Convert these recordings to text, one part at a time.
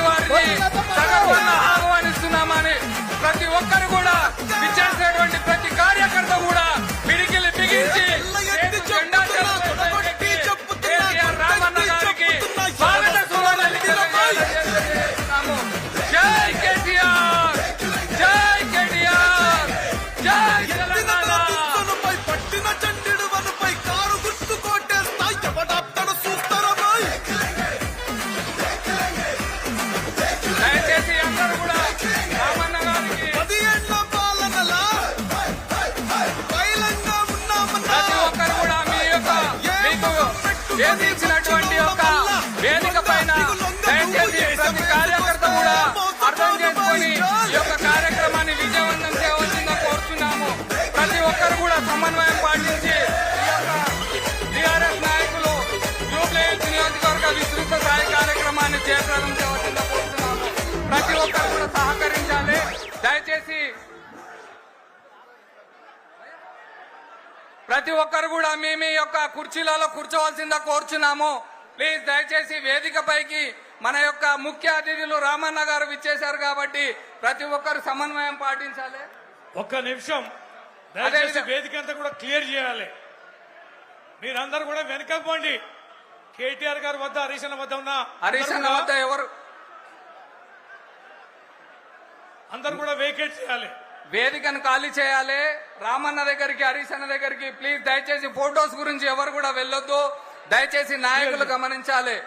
వారిని సగర్వంగా ఆహ్వానిస్తున్నామని ప్రతి ఒక్కరు కూడా విచ్చేసినటువంటి ప్రతి కార్యకర్త కూడా పిడికిలి బిగించి రామన్న గారికి స్వాగత తెలియజేస్తున్నాము. జై కేసీఆర్ జై కేటీఆర్ జై తెలంగాణ వేధించినటువంటి ఒక వేదిక పైన దయచేసి ప్రతి కార్యకర్త కూడా అర్థం చేసుకుని ఈ యొక్క కార్యక్రమాన్ని విజయవంతం చేయవలసిందిగా కోరుతున్నాము ప్రతి ఒక్కరు కూడా సమన్వయం పాటించి ఈ యొక్క టిఆర్ఎస్ నాయకులు జూబ్లీ నియోజకవర్గ విస్తృత స్థాయి కార్యక్రమాన్ని జయప్రదం చేయవలసిందిగా కోరుతున్నాము ప్రతి ఒక్కరు కూడా సహకరించి ప్రతి ఒక్కరు కూడా మీ మీ యొక్క కుర్చీలలో కూర్చోవలసిందా కోరుచున్నాము. ప్లీజ్ దయచేసి వేదిక పైకి మన యొక్క ముఖ్య అతిథులు రామన్న గారు విచ్చేశారు కాబట్టి ప్రతి ఒక్కరు సమన్వయం పాటించాలి. ఒక్క నిమిషం. దయచేసి వేదిక అంతా కూడా క్లియర్ చేయాలి. మీరందరూ కూడా వెనకకు పోండి. కేటీఆర్ గారి వద్ద హరీష్ అన్న వద్ద ఉన్న హరీష్ అందరూ వద్ద ఎవరు? అందరూ కూడా వేకేట్ చేయాలి. వేదికను ఖాళీ చేయాలి. రామన్న దగ్గరికి హరీష్ అన్న దగ్గరికి ప్లీజ్ దయచేసి ఫోటోస్ గురించి ఎవరు కూడా వెళ్ళొద్దు. దయచేసి నాయకులు గమనించాలి.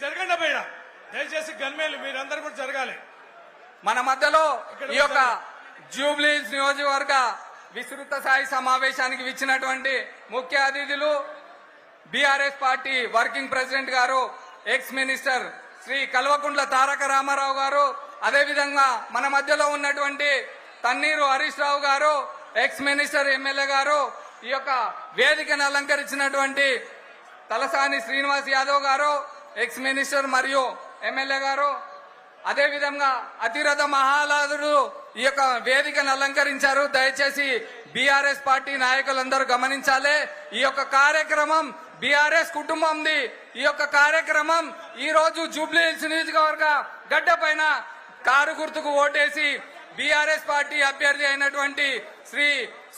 జరగండి దయచేసి గన్మేలు మీరందరూ కూడా జరగాలి. మన మధ్యలో ఈ యొక్క జూబ్లీస్ నియోజకవర్గ విస్తృత స్థాయి సమావేశానికి విచ్చినటువంటి ముఖ్య అతిథులు బీఆర్ఎస్ పార్టీ వర్కింగ్ ప్రెసిడెంట్ గారు ఎక్స్ మినిస్టర్ శ్రీ కల్వకుంట్ల తారక రామారావు గారు అదేవిధంగా మన మధ్యలో ఉన్నటువంటి తన్నీరు హరీష్ రావు గారు ఎక్స్ మినిస్టర్ ఎమ్మెల్యే గారు ఈ యొక్క వేదికను అలంకరించినటువంటి తలసాని శ్రీనివాస్ యాదవ్ గారు ఎక్స్ మినిస్టర్ మరియు ఎమ్మెల్యే గారు అదేవిధంగా అతిరథ మహాలాదుడు ఈ యొక్క వేదికను అలంకరించారు. దయచేసి బీఆర్ఎస్ పార్టీ నాయకులందరూ గమనించాలి. ఈ యొక్క కార్యక్రమం బీఆర్ఎస్ కుటుంబంది. ఈ యొక్క కార్యక్రమం ఈ రోజు జూబ్లీ హిల్స్ నియోజకవర్గ గడ్డ పైన కారు గుర్తుకు ఓటేసి బీఆర్ఎస్ పార్టీ అభ్యర్థి అయినటువంటి శ్రీ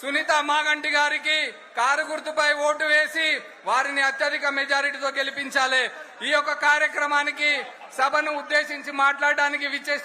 సునీత మాగంటి గారికి కారు గుర్తుపై ఓటు వేసి వారిని అత్యధిక మెజారిటీతో గెలిపించాలి. ఈ యొక్క కార్యక్రమానికి సభను ఉద్దేశించి మాట్లాడడానికి విచ్చేసిన